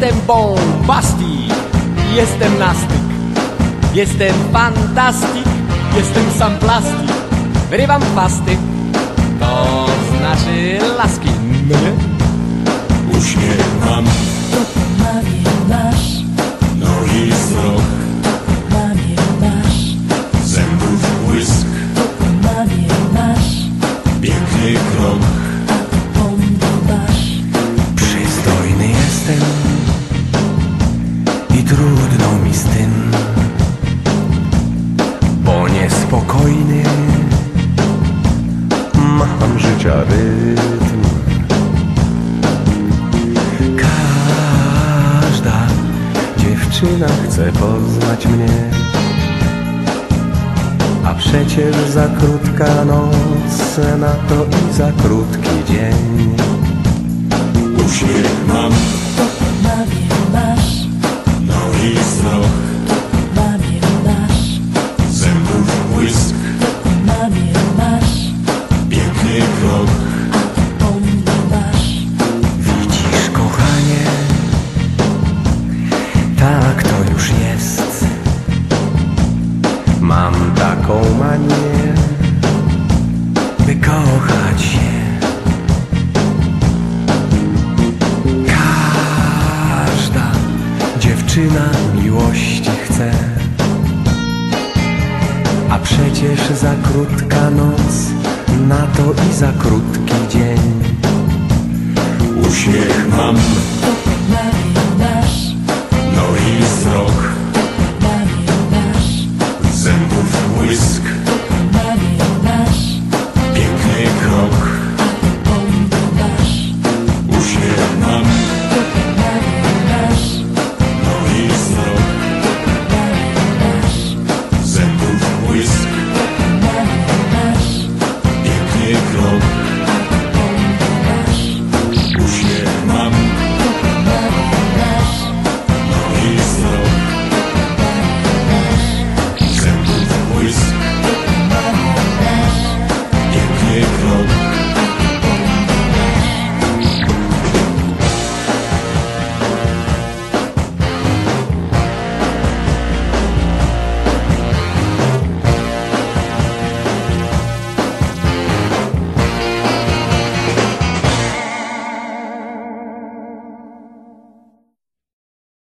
Jestem bombastik, jestem nastyk, jestem fantastik, jestem sam plastik. Wyrywam fasty, to znaczy laski. Mnie? Uśmiech trudno mi z tym, bo niespokojny mam życia rytm. Każda dziewczyna chce poznać mnie, a przecież za krótka noc na to i za krótki dzień. Uśmiech mam, Mamie masz, taką manię, by kochać się. Każda dziewczyna miłości chce. A przecież za krótka noc, na to i za krótki dzień. Uśmiech mam,